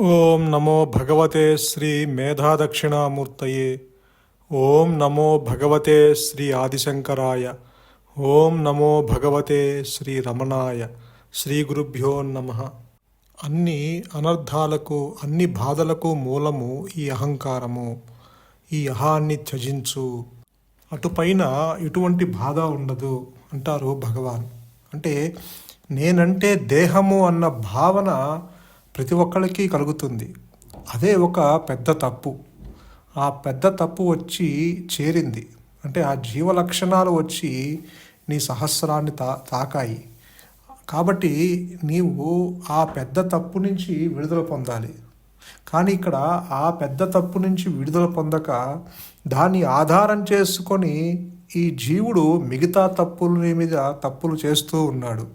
ఓం నమో భగవతే శ్రీ మేధాదక్షిణామూర్తయే. ఓం నమో భగవతే శ్రీ ఆదిశంకరాయ. ఓం నమో భగవతే శ్రీ రమణాయ. శ్రీ గురుభ్యో నమ. అన్ని అనర్థాలకు అన్ని బాధలకు మూలము ఈ అహంకారము. ఈ అహాన్ని త్యజించు. అటుపైన ఇటువంటి బాధ ఉండదు అంటారు భగవాన్. అంటే నేనంటే దేహము అన్న భావన ప్రతి ఒక్కరికి కలుగుతుంది. అదే ఒక పెద్ద తప్పు. ఆ పెద్ద తప్పు వచ్చి చేరింది. అంటే ఆ జీవ లక్షణాలు వచ్చి నీ సహస్రాన్ని తా తాకాయి. కాబట్టి నీవు ఆ పెద్ద తప్పు నుంచి విడుదల పొందాలి. కానీ ఇక్కడ ఆ పెద్ద తప్పు నుంచి విడుదల పొందక దాన్ని ఆధారం చేసుకొని ఈ జీవుడు మిగతా తప్పుల మీద తప్పులు చేస్తూ ఉన్నాడు.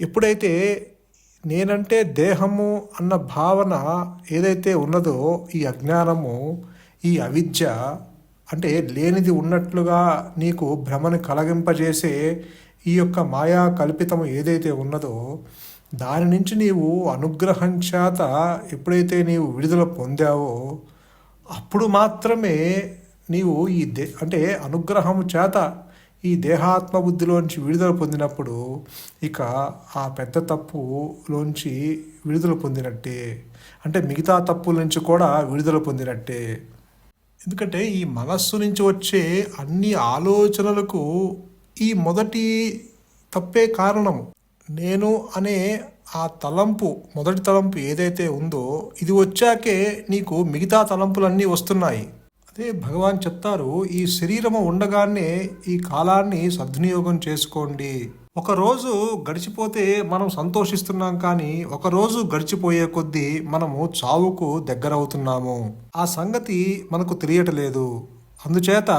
ఎప్పుడైతే నేనంటే దేహము అన్న భావన ఏదైతే ఉన్నదో ఈ అజ్ఞానము ఈ అవిద్య అంటే లేనిది ఉన్నట్లుగా నీకు భ్రమని కలగింపజేసే ఈ యొక్క మాయా కల్పితము ఏదైతే ఉన్నదో దాని నుంచి నీవు అనుగ్రహం చేత ఎప్పుడైతే నీవు విడుదల పొందావో అప్పుడు మాత్రమే నీవు ఈ దే అంటే అనుగ్రహం చేత ఈ దేహాత్మ బుద్ధిలోంచి విడుదల పొందినప్పుడు ఇక ఆ పెద్ద తప్పులోంచి విడుదల పొందినట్టే. అంటే మిగతా తప్పుల నుంచి కూడా విడుదల పొందినట్టే. ఎందుకంటే ఈ మనస్సు నుంచి వచ్చే అన్ని ఆలోచనలకు ఈ మొదటి తప్పే కారణము నేను అనే ఆ తలంపు మొదటి తలంపు ఏదైతే ఉందో ఇది వచ్చాకే నీకు మిగతా తలంపులన్నీ వస్తున్నాయి. అయితే భగవాన్ చెప్తారు ఈ శరీరము ఉండగానే ఈ కాలాన్ని సద్వినియోగం చేసుకోండి. ఒకరోజు గడిచిపోతే మనం సంతోషిస్తున్నాం కానీ ఒక రోజు గడిచిపోయే కొద్దీ మనము చావుకు దగ్గరవుతున్నాము. ఆ సంగతి మనకు తెలియటలేదు. అందుచేత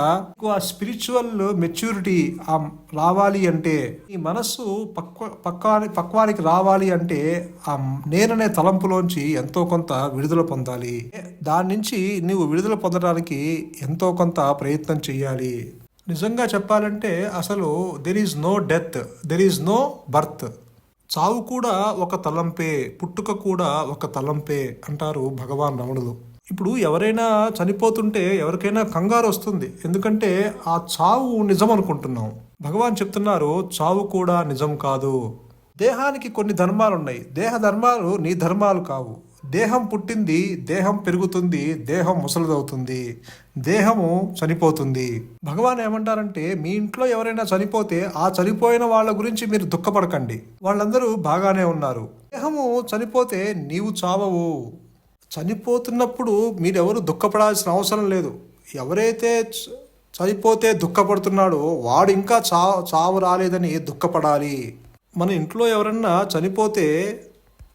ఆ స్పిరిచువల్ మెచ్యూరిటీ ఆ రావాలి అంటే ఈ మనస్సు పక్వ పక్వాని పక్వానికి రావాలి అంటే ఆ నేననే తలంపులోంచి ఎంతో కొంత విడుదల పొందాలి. దాని నుంచి నువ్వు విడుదల పొందడానికి ఎంతో కొంత ప్రయత్నం చేయాలి నిజంగా చెప్పాలంటే అసలు there is no death there is no birth చావు కూడా ఒక తలంపే పుట్టుక కూడా ఒక తలంపే అంటారు భగవాన్ రమణులు ఇప్పుడు ఎవరైనా చనిపోతుంటే ఎవరికైనా కంగారు వస్తుంది. ఎందుకంటే ఆ చావు నిజం అనుకుంటున్నాం భగవాన్ చెప్తున్నారు చావు కూడా నిజం కాదు. దేహానికి కొన్ని ధర్మాలు ఉన్నాయి దేహ ధర్మాలు నీ ధర్మాలు కావు. దేహం పుట్టింది దేహం పెరుగుతుంది దేహం ముసలిదవుతుంది దేహము చనిపోతుంది. భగవాన్ ఏమంటారంటే మీ ఇంట్లో ఎవరైనా చనిపోతే ఆ చనిపోయిన వాళ్ళ గురించి మీరు దుఃఖపడకండి. వాళ్ళందరూ బాగానే ఉన్నారు. దేహము చనిపోతే నీవు చావవు. చనిపోతున్నప్పుడు మీరెవరు దుఃఖపడాల్సిన అవసరం లేదు. ఎవరైతే చనిపోతే దుఃఖపడుతున్నాడో వాడు ఇంకా చా చావు రాలేదని దుఃఖపడాలి. మన ఇంట్లో ఎవరన్నా చనిపోతే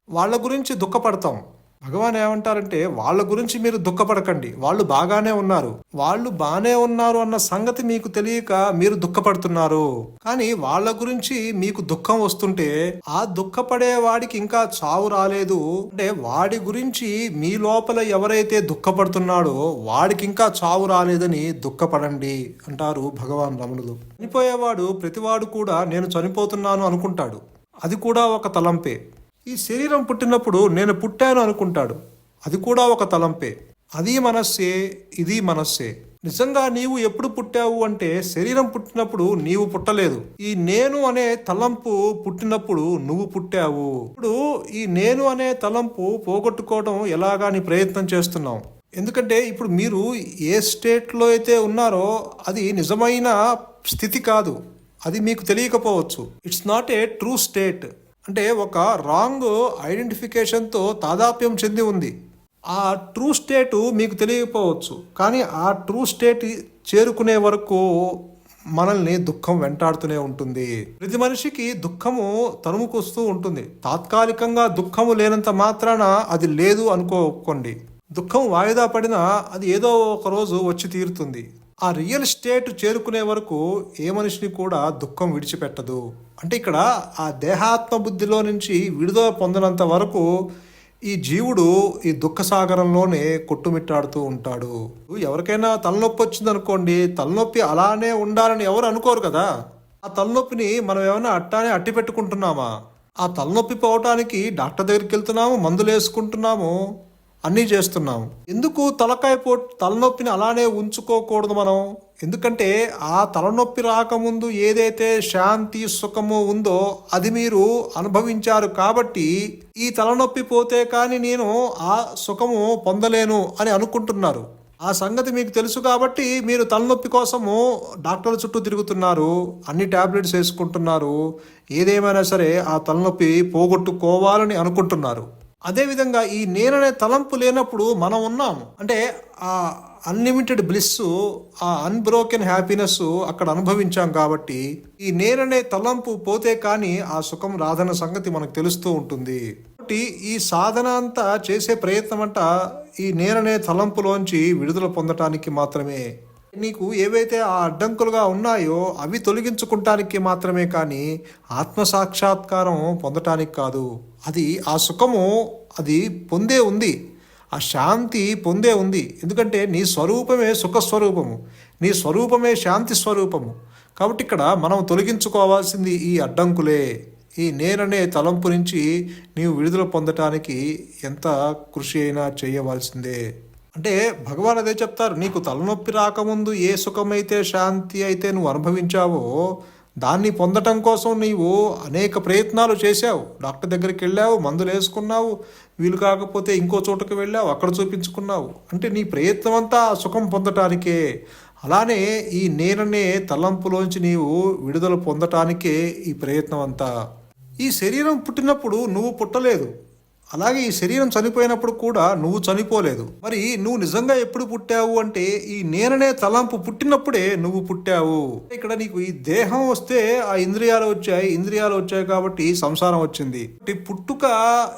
వాళ్ళ గురించి దుఃఖపడతాం. భగవాన్ ఏమంటారంటే వాళ్ళ గురించి మీరు దుఃఖపడకండి. వాళ్ళు బాగానే ఉన్నారు. వాళ్ళు బాగానే ఉన్నారు అన్న సంగతి మీకు తెలియక మీరు దుఃఖపడుతున్నారు. కానీ వాళ్ళ గురించి మీకు దుఃఖం వస్తుంటే ఆ దుఃఖపడే వాడికి ఇంకా చావు రాలేదు. అంటే వాడి గురించి మీ లోపల ఎవరైతే దుఃఖపడుతున్నాడో వాడికి ఇంకా చావు రాలేదని దుఃఖపడండి అంటారు భగవాన్ రమణులు. చనిపోయేవాడు ప్రతివాడు కూడా నేను చనిపోతున్నాను అనుకుంటాడు. అది కూడా ఒక తలంపే. ఈ శరీరం పుట్టినప్పుడు నేను పుట్టాను అనుకుంటాడు. అది కూడా ఒక తలంపే. అది మనస్సే ఇది మనస్సే. నిజంగా నీవు ఎప్పుడు పుట్టావు అంటే శరీరం పుట్టినప్పుడు నీవు పుట్టలేదు. ఈ నేను అనే తలంపు పుట్టినప్పుడు నువ్వు పుట్టావు. ఇప్పుడు ఈ నేను అనే తలంపు పోగొట్టుకోవడం ఎలాగా నీ ప్రయత్నం చేస్తున్నావు ఎందుకంటే ఇప్పుడు మీరు ఏ స్టేట్లో అయితే ఉన్నారో అది నిజమైన స్థితి కాదు. అది మీకు తెలియకపోవచ్చు. It's not a true state అంటే ఒక రాంగ్ ఐడెంటిఫికేషన్తో తాదాప్యం చెంది ఉంది. ఆ ట్రూ స్టేటు మీకు తెలియకపోవచ్చు. కానీ ఆ ట్రూ స్టేట్ చేరుకునే వరకు మనల్ని దుఃఖం వెంటాడుతూనే ఉంటుంది. ప్రతి మనిషికి దుఃఖము తరుముకొస్తూ ఉంటుంది. తాత్కాలికంగా దుఃఖము లేనంత మాత్రాన అది లేదు అనుకోకండి. దుఃఖం వాయిదా పడినా అది ఏదో ఒక రోజు వచ్చి తీరుతుంది. ఆ రియల్ స్టేట్ చేరుకునే వరకు ఏ మనిషిని కూడా దుఃఖం విడిచిపెట్టదు. అంటే ఇక్కడ ఆ దేహాత్మ బుద్ధిలో నుంచి విడుదల పొందినంత వరకు ఈ జీవుడు ఈ దుఃఖ సాగరంలోనే కొట్టుమిట్టాడుతూ ఉంటాడు. ఎవరికైనా తలనొప్పి వచ్చిందనుకోండి తలనొప్పి అలానే ఉండాలని ఎవరు అనుకోరు కదా. ఆ తలనొప్పిని మనం ఏమైనా అట్టానే అట్టి పెట్టుకుంటున్నామా? ఆ తలనొప్పి పోవటానికి డాక్టర్ దగ్గరికి వెళ్తున్నాము మందులు వేసుకుంటున్నాము. అన్నీ చేస్తున్నాం. ఎందుకు తలకాయ పో తలనొప్పిని అలానే ఉంచుకోకూడదు మనం? ఎందుకంటే ఆ తలనొప్పి రాకముందు ఏదైతే శాంతి సుఖము ఉందో అది మీరు అనుభవించారు కాబట్టి ఈ తలనొప్పి పోతే కానీ నేను ఆ సుఖము పొందలేను అని అనుకుంటున్నారు. ఆ సంగతి మీకు తెలుసు కాబట్టి మీరు తలనొప్పి కోసము డాక్టర్ల చుట్టూ తిరుగుతున్నారు అన్ని టాబ్లెట్స్ వేసుకుంటున్నారు ఏదేమైనా సరే ఆ తలనొప్పి పోగొట్టుకోవాలని అనుకుంటున్నారు. అదేవిధంగా ఈ నేననే తలంపు లేనప్పుడు మనం ఉన్నాము. అంటే ఆ అన్లిమిటెడ్ బ్లిస్ ఆ అన్బ్రోకెన్ హ్యాపీనెస్ అక్కడ అనుభవించాం కాబట్టి ఈ నేననే తలంపు పోతే కానీ ఆ సుఖం రాదన్న సంగతి మనకు తెలుస్తూ ఉంటుంది. కాబట్టి ఈ సాధన అంతా చేసే ప్రయత్నం అంట ఈ నేననే తలంపులోంచి విడుదల పొందటానికి మాత్రమే. నీకు ఏవైతే ఆ అడ్డంకులుగా ఉన్నాయో అవి తొలగించుకుంటానికి మాత్రమే కానీ ఆత్మ సాక్షాత్కారం పొందటానికి కాదు. అది ఆ సుఖము అది పొందే ఉంది. ఆ శాంతి పొందే ఉంది. ఎందుకంటే నీ స్వరూపమే సుఖ స్వరూపము నీ స్వరూపమే శాంతి స్వరూపము. కాబట్టి ఇక్కడ మనం తొలగించుకోవాల్సింది ఈ అడ్డంకులే. ఈ నేననే తలంపు నుంచి నీవు విడుదల పొందటానికి ఎంత కృషి అయినా చేయవలసిందే. అంటే భగవాన్ అదే చెప్తారు నీకు తలనొప్పి రాకముందు ఏ సుఖమైతే శాంతి అయితే నువ్వు అనుభవించావో దాన్ని పొందటం కోసం నీవు అనేక ప్రయత్నాలు చేశావు. డాక్టర్ దగ్గరికి వెళ్ళావు మందులు వేసుకున్నావు వీలు కాకపోతే ఇంకో చోటుకు వెళ్ళావు అక్కడ చూపించుకున్నావు. అంటే నీ ప్రయత్నం అంతా ఆ సుఖం పొందటానికే. అలానే ఈ నేననే తలంపులోంచి నీవు విడుదల పొందటానికే ఈ ప్రయత్నం అంతా ఈ శరీరం పుట్టినప్పుడు నువ్వు పుట్టలేదు. అలాగే ఈ శరీరం చనిపోయినప్పుడు కూడా నువ్వు చనిపోలేదు. మరి నువ్వు నిజంగా ఎప్పుడు పుట్టావు అంటే ఈ నేననే తలంపు పుట్టినప్పుడే నువ్వు పుట్టావు. ఇక్కడ నీకు ఈ దేహం వస్తే ఆ ఇంద్రియాలు వచ్చాయి ఇంద్రియాలు వచ్చాయి కాబట్టి సంసారం వచ్చింది. పుట్టుక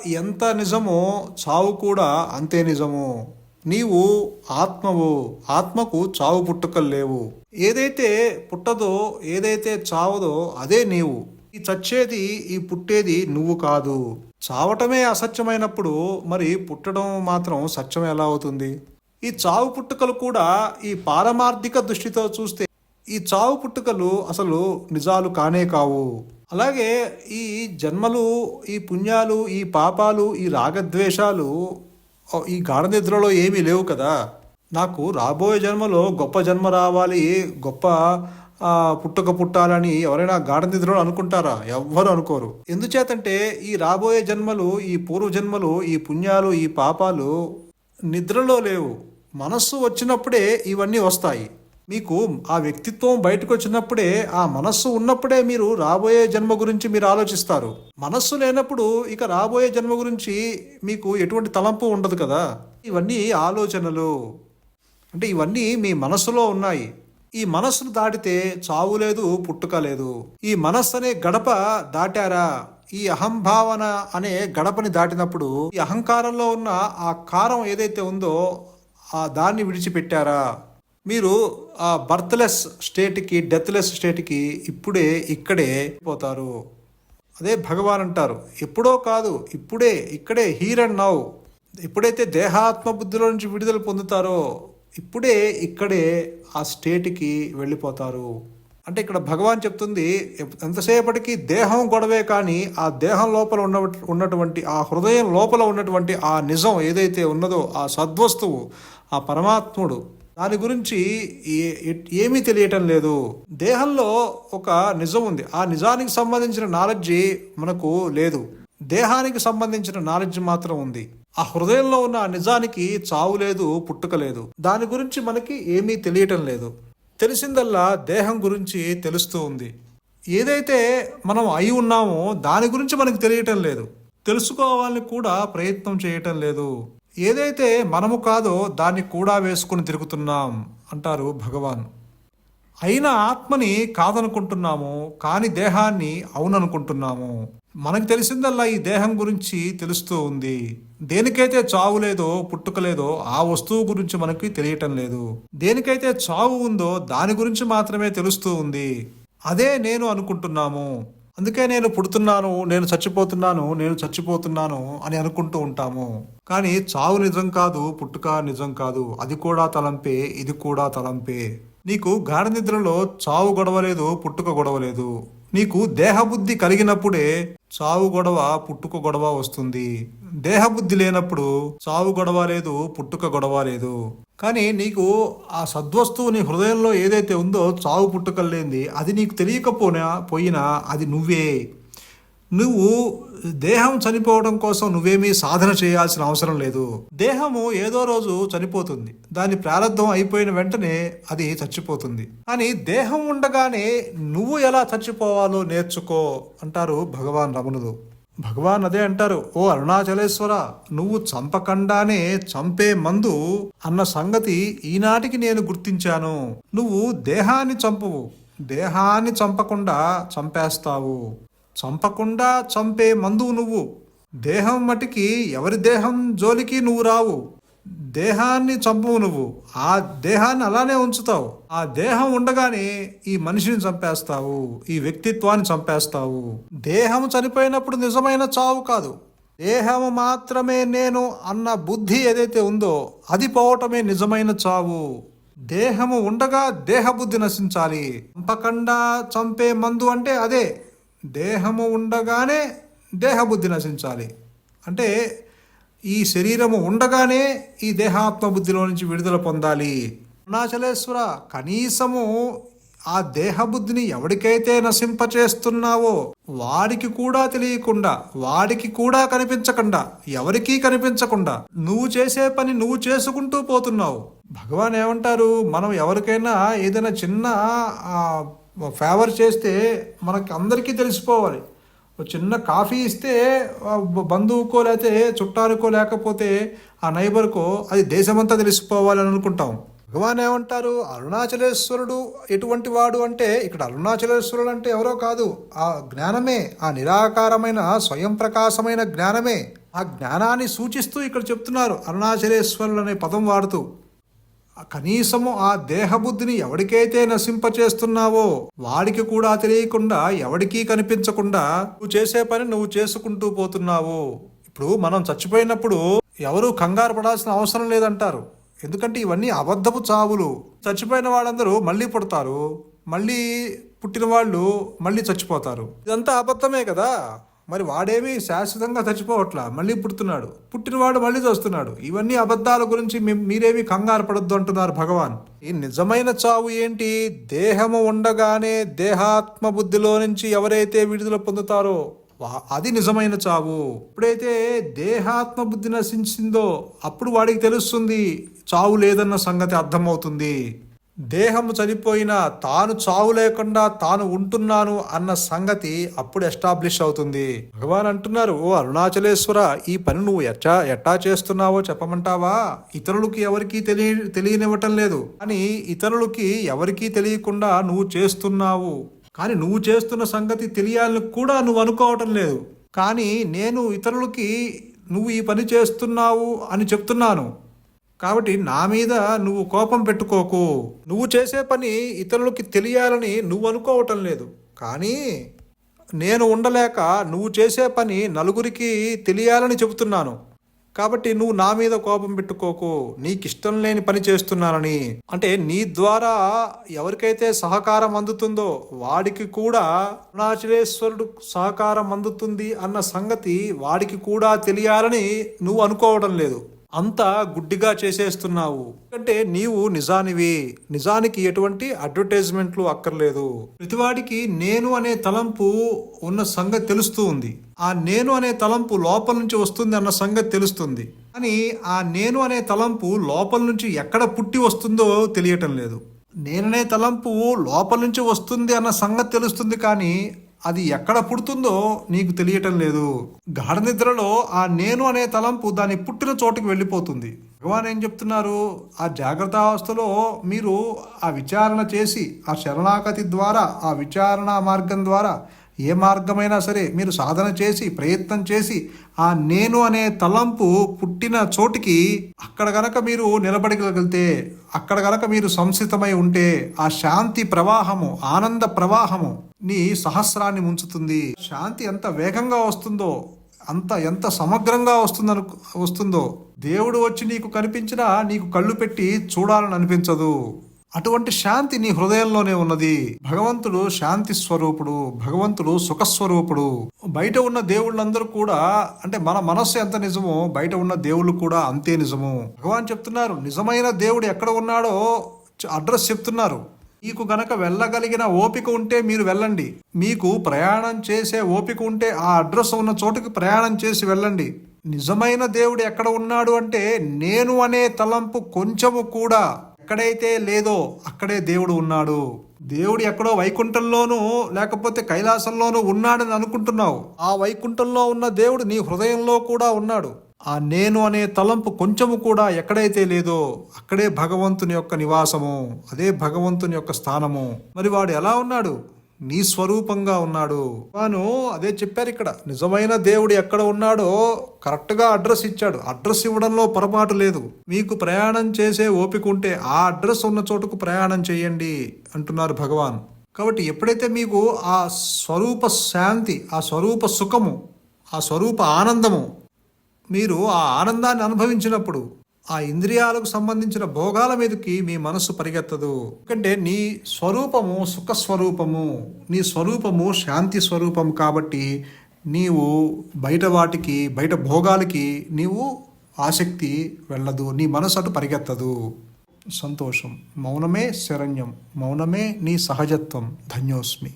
ఎంత నిజమో చావు కూడా అంతే నిజము. నీవు ఆత్మవు ఆత్మకు చావు పుట్టుకలు లేవు. ఏదైతే పుట్టదో ఏదైతే చావదో అదే నీవు. ఈ చచ్చేది ఈ పుట్టేది నువ్వు కాదు. చావటమే అసత్యమైనప్పుడు మరి పుట్టడం మాత్రం సత్యం ఎలా అవుతుంది? ఈ చావు పుట్టుకలు కూడా ఈ పారమార్థిక దృష్టితో చూస్తే ఈ చావు పుట్టుకలు అసలు నిజాలు కానే కావు. అలాగే ఈ జన్మలు ఈ పుణ్యాలు ఈ పాపాలు ఈ రాగద్వేషాలు ఓ, ఈ గాఢనిద్రలో ఏమీ లేవు కదా. నాకు రాబోయే జన్మలో గొప్ప జన్మ రావాలి గొప్ప పుట్టక పుట్టాలని ఎవరైనా గాఢనిద్రలో అనుకుంటారా? ఎవ్వరు అనుకోరు. ఎందుచేతంటే ఈ రాబోయే జన్మలు ఈ పూర్వ జన్మలు ఈ పుణ్యాలు ఈ పాపాలు నిద్రలో లేవు. మనస్సు వచ్చినప్పుడే ఇవన్నీ వస్తాయి. మీకు ఆ వ్యక్తిత్వం బయటకు వచ్చినప్పుడే ఆ మనస్సు ఉన్నప్పుడే మీరు రాబోయే జన్మ గురించి మీరు ఆలోచిస్తారు. మనస్సు లేనప్పుడు ఇక రాబోయే జన్మ గురించి మీకు ఎటువంటి తలంపు ఉండదు కదా. ఇవన్నీ ఆలోచనలు. అంటే ఇవన్నీ మీ మనస్సులో ఉన్నాయి. ఈ మనస్సును దాటితే చావు లేదు పుట్టుక లేదు. ఈ మనస్సు అనే గడప దాటారా? ఈ అహంభావన అనే గడపని దాటినప్పుడు ఈ అహంకారంలో ఉన్న ఆ కారం ఏదైతే ఉందో ఆ దాన్ని విడిచిపెట్టారా? మీరు ఆ బర్త్లెస్ స్టేట్కి డెత్లెస్ స్టేట్కి ఇప్పుడే ఇక్కడే పోతారు. అదే భగవాన్ అంటారు ఎప్పుడో కాదు ఇప్పుడే ఇక్కడే హీర్ అండ్ నౌ ఎప్పుడైతే దేహాత్మ బుద్ధిలో నుంచి విడుదల పొందుతారో ఇప్పుడే ఇక్కడే ఆ స్టేట్కి వెళ్ళిపోతారు. అంటే ఇక్కడ భగవాన్ చెప్తుంది ఎంతసేపటికి దేహం గొడవే కానీ ఆ దేహం లోపల ఉన్న ఉన్నటువంటి ఆ హృదయం లోపల ఉన్నటువంటి ఆ నిజం ఏదైతే ఉన్నదో ఆ సద్వస్తువు ఆ పరమాత్ముడు దాని గురించి ఏ- ఏమీ తెలియటం లేదు. దేహంలో ఒక నిజం ఉంది. ఆ నిజానికి సంబంధించిన నాలెడ్జి మనకు లేదు. దేహానికి సంబంధించిన నాలెడ్జ్ మాత్రం ఉంది. ఆ హృదయంలో ఉన్న నిజానికి చావు లేదు పుట్టుక లేదు. దాని గురించి మనకి ఏమీ తెలియటం లేదు. తెలిసిందల్లా దేహం గురించి తెలుస్తూ ఉంది. ఏదైతే మనం అయి ఉన్నామో దాని గురించి మనకు తెలియటం లేదు. తెలుసుకోవాలని కూడా ప్రయత్నం చేయటం లేదు. ఏదైతే మనము కాదో దాన్ని కూడా వేసుకుని తిరుగుతున్నాం అంటారు భగవాన్. అయిన ఆత్మని కాదనుకుంటున్నాము కాని దేహాన్ని అవుననుకుంటున్నాము మనకు తెలిసిందల్లా ఈ దేహం గురించి తెలుస్తూ ఉంది. దేనికైతే చావు లేదో పుట్టుక లేదో ఆ వస్తువు గురించి మనకి తెలియటం లేదు. దేనికైతే చావు ఉందో దాని గురించి మాత్రమే తెలుస్తూ ఉంది. అదే నేను అనుకుంటున్నాము. అందుకే నేను పుడుతున్నాను నేను చచ్చిపోతున్నాను నేను చచ్చిపోతున్నాను అని అనుకుంటూ ఉంటాము. కానీ చావు నిజం కాదు పుట్టుక నిజం కాదు. అది కూడా తలంపే ఇది కూడా తలంపే. నీకు గాఢ నిద్రలో చావు గొడవలేదు పుట్టుక గొడవలేదు. నీకు దేహబుద్ధి కలిగినప్పుడే చావు గొడవ పుట్టుక గొడవ వస్తుంది. దేహబుద్ధి లేనప్పుడు చావు గొడవ లేదు పుట్టుక గొడవ లేదు. కానీ నీకు ఆ సద్వస్తువు నీ హృదయంలో ఏదైతే ఉందో చావు పుట్టుకలేంది అది నీకు తెలియకపోయినా పోయినా అది నువ్వే. నువ్వు దేహం చనిపోవడం కోసం నువ్వేమీ సాధన చేయాల్సిన అవసరం లేదు. దేహము ఏదో రోజు చనిపోతుంది. దాని ప్రారంభం అయిపోయిన వెంటనే అది చచ్చిపోతుంది. కానీ దేహం ఉండగానే నువ్వు ఎలా చచ్చిపోవాలో నేర్చుకో అంటారు భగవాన్ రమణులు. భగవాన్ అదే అంటారు ఓ అరుణాచలేశ్వర నువ్వు చంపకుండానే చంపే మందు అన్న సంగతి ఈనాటికి నేను గుర్తించాను. నువ్వు దేహాన్ని చంపవు. దేహాన్ని చంపకుండా చంపేస్తావు. చంపకుండా చంపే మందువు నువ్వు. దేహం మటికి ఎవరి దేహం జోలికి నువ్వు రావు. దేహాన్ని చంపవు నువ్వు. ఆ దేహాన్ని అలానే ఉంచుతావు. ఆ దేహం ఉండగానే ఈ మనిషిని చంపేస్తావు. ఈ వ్యక్తిత్వాన్ని చంపేస్తావు. దేహం చనిపోయినప్పుడు నిజమైన చావు కాదు. దేహం మాత్రమే నేను అన్న బుద్ధి ఏదైతే ఉందో అది పోవటమే నిజమైన చావు. దేహము ఉండగా దేహబుద్ధి నశించాలి. చంపకుండా చంపే మందు అంటే అదే. దేహము ఉండగానే దేహబుద్ధి నశించాలి. అంటే ఈ శరీరము ఉండగానే ఈ దేహాత్మ బుద్ధిలో నుంచి విడుదల పొందాలి. అరుణాచలేశ్వర కనీసము ఆ దేహబుద్ధిని ఎవరికైతే నశింపచేస్తున్నావో వాడికి కూడా తెలియకుండా వాడికి కూడా కనిపించకుండా ఎవరికీ కనిపించకుండా నువ్వు చేసే పని నువ్వు చేసుకుంటూ పోతున్నావు. భగవాన్ ఏమంటారు? మనం ఎవరికైనా ఏదైనా చిన్న ఫేవర్ చేస్తే మనకి అందరికీ తెలిసిపోవాలి చిన్న కాఫీ ఇస్తే బంధువుకో లేకపోతే చుట్టాలకో లేకపోతే ఆ నైబర్కో అది దేశమంతా తెలిసిపోవాలని అనుకుంటాం. భగవాన్ ఏమంటారు? అరుణాచలేశ్వరుడు ఎటువంటి వాడు అంటే ఇక్కడ అరుణాచలేశ్వరుడు అంటే ఎవరో కాదు. ఆ జ్ఞానమే ఆ నిరాకారమైన స్వయం ప్రకాశమైన జ్ఞానమే. ఆ జ్ఞానాన్ని సూచిస్తూ ఇక్కడ చెప్తున్నారు అరుణాచలేశ్వరుడు అనే పదం వాడుతూ. కనీసము ఆ దేహబుద్ధిని ఎవడికైతే నశింపచేస్తున్నావో వాడికి కూడా తెలియకుండా ఎవడికీ కనిపించకుండా నువ్వు చేసే పని నువ్వు చేసుకుంటూ పోతున్నావు. ఇప్పుడు మనం చచ్చిపోయినప్పుడు ఎవరు కంగారు పడాల్సిన అవసరం లేదంటారు. ఎందుకంటే ఇవన్నీ అబద్ధపు చావులు. చచ్చిపోయిన వాళ్ళందరూ మళ్ళీ పుడతారు. మళ్ళీ పుట్టిన వాళ్ళు మళ్ళీ చచ్చిపోతారు. ఇదంతా అబద్ధమే కదా? మరి వాడేమి శాశ్వతంగా చచ్చిపోవట్లా? మళ్ళీ పుడుతున్నాడు. పుట్టినవాడు మళ్ళీ చూస్తున్నాడు. ఇవన్నీ అబద్ధాల గురించి మీరేమి కంగారు పడద్దు అంటున్నారు భగవాన్. ఈ నిజమైన చావు ఏంటి? దేహము ఉండగానే దేహాత్మ బుద్ధిలో నుంచి ఎవరైతే విడుదల పొందుతారో అది నిజమైన చావు. ఎప్పుడైతే దేహాత్మ బుద్ధి నశించిందో అప్పుడు వాడికి తెలుస్తుంది చావు లేదన్న సంగతి అర్థమవుతుంది. దేహము చనిపోయినా తాను చావు లేకుండా తాను ఉంటున్నాను అన్న సంగతి అప్పుడు ఎస్టాబ్లిష్ అవుతుంది. భగవాన్ అంటున్నారు ఓ అరుణాచలేశ్వర ఈ పని నువ్వు ఎట్టా ఎట్టా చేస్తున్నావో చెప్పమంటావా? ఇతరులకి ఎవరికీ తెలియ తెలియనివ్వటం లేదు. అని ఇతరులకి ఎవరికీ తెలియకుండా నువ్వు చేస్తున్నావు. కానీ నువ్వు చేస్తున్న సంగతి తెలియాలని కూడా నువ్వు అనుకోవటం లేదు. కానీ నేను ఇతరులకి నువ్వు ఈ పని చేస్తున్నావు అని చెప్తున్నాను. కాబట్టి నా మీద నువ్వు కోపం పెట్టుకోకు. నువ్వు చేసే పని ఇతరులకి తెలియాలని నువ్వు అనుకోవటం లేదు. కానీ నేను ఉండలేక నువ్వు చేసే పని నలుగురికి తెలియాలని చెబుతున్నాను. కాబట్టి నువ్వు నా మీద కోపం పెట్టుకోకు. నీకు ఇష్టం లేని పని చేస్తున్నానని. అంటే నీ ద్వారా ఎవరికైతే సహకారం అందుతుందో వాడికి కూడా అరుణాచలేశ్వరుడు సహకారం అందుతుంది అన్న సంగతి వాడికి కూడా తెలియాలని నువ్వు అనుకోవడం లేదు. అంతా గుడ్డిగా చేసేస్తున్నావు. అంటే నీవు నిజానివి. నిజానికి ఎటువంటి అడ్వర్టైజ్మెంట్లు అక్కర్లేదు. ప్రతివాడికి నేను అనే తలంపు ఉన్న సంగతి తెలుస్తూ ఉంది. ఆ నేను అనే తలంపు లోపల నుంచి వస్తుంది అన్న సంగతి తెలుస్తుంది. కానీ ఆ నేను అనే తలంపు లోపల నుంచి ఎక్కడ పుట్టి వస్తుందో తెలియటం లేదు. నేననే తలంపు లోపల నుంచి వస్తుంది అన్న సంగతి తెలుస్తుంది కానీ అది ఎక్కడ పుడుతుందో నీకు తెలియటం లేదు. గాఢ నిద్రలో ఆ నేను అనే తలంపు దాని పుట్టిన చోటుకి వెళ్ళిపోతుంది. భగవాన్ ఏం చెప్తున్నారు? ఆ జాగ్రత్త అవస్థలో మీరు ఆ విచారణ చేసి ఆ శరణాగతి ద్వారా ఆ విచారణ మార్గం ద్వారా ఏ మార్గమైనా సరే మీరు సాధన చేసి ప్రయత్నం చేసి ఆ నేను అనే తలంపు పుట్టిన చోటికి అక్కడ గనక మీరు నిలబడగలిగితే అక్కడ గనక మీరు సంసితమై ఉంటే ఆ శాంతి ప్రవాహము ఆనంద ప్రవాహము నీ సహస్రాన్ని ముంచుతుంది. శాంతి ఎంత వేగంగా వస్తుందో అంత ఎంత సమగ్రంగా వస్తుందను వస్తుందో దేవుడు వచ్చి నీకు కనిపించినా నీకు కళ్ళు పెట్టి చూడాలని అనిపించదు. అటువంటి శాంతి నీ హృదయంలోనే ఉన్నది. భగవంతుడు శాంతి స్వరూపుడు భగవంతుడు సుఖస్వరూపుడు. బయట ఉన్న దేవుళ్ళందరూ కూడా అంటే మన మనస్సు ఎంత నిజమో బయట ఉన్న దేవుళ్ళు కూడా అంతే నిజము. భగవాన్ చెప్తున్నారు నిజమైన దేవుడు ఎక్కడ ఉన్నాడో అడ్రస్ చెప్తున్నారు. మీకు గనక వెళ్ళగలిగిన ఓపిక ఉంటే మీరు వెళ్ళండి. మీకు ప్రయాణం చేసే ఓపిక ఉంటే ఆ అడ్రస్ ఉన్న చోటుకి ప్రయాణం చేసి వెళ్ళండి. నిజమైన దేవుడు ఎక్కడ ఉన్నాడు అంటే నేను అనే తలంపు కొంచెము కూడా ఎక్కడైతే లేదో అక్కడే దేవుడు ఉన్నాడు. దేవుడు ఎక్కడో వైకుంఠంలోనూ లేకపోతే కైలాసంలోనూ ఉన్నాడని అనుకుంటున్నావు. ఆ వైకుంఠంలో ఉన్న దేవుడు నీ హృదయంలో కూడా ఉన్నాడు. ఆ నేను అనే తలంపు కొంచెము కూడా ఎక్కడైతే లేదో అక్కడే భగవంతుని యొక్క నివాసము అదే భగవంతుని యొక్క స్థానము. మరి వాడు ఎలా ఉన్నాడు? నీ స్వరూపంగా ఉన్నాడు. తాను అదే చెప్పారు ఇక్కడ నిజమైన దేవుడు ఎక్కడ ఉన్నాడో కరెక్ట్గా అడ్రస్ ఇచ్చాడు. అడ్రస్ ఇవ్వడంలో పొరపాటు లేదు. మీకు ప్రయాణం చేసే ఓపిక ఉంటే ఆ అడ్రస్ ఉన్న చోటుకు ప్రయాణం చేయండి అంటున్నారు భగవాన్. కాబట్టి ఎప్పుడైతే మీకు ఆ స్వరూప శాంతి ఆ స్వరూప సుఖము ఆ స్వరూప ఆనందము మీరు ఆ ఆనందాన్ని అనుభవించినప్పుడు ఆ ఇంద్రియాలకు సంబంధించిన భోగాల మీదకి మీ మనస్సు పరిగెత్తదు. ఎందుకంటే నీ స్వరూపము సుఖ స్వరూపము నీ స్వరూపము శాంతి స్వరూపం కాబట్టి నీవు బయట వాటికి బయట భోగాలకి నీవు ఆసక్తి వెళ్ళదు నీ మనసు అటు పరిగెత్తదు. సంతోషం మౌనమే శరణ్యం మౌనమే నీ సహజత్వం ధన్యోస్మి.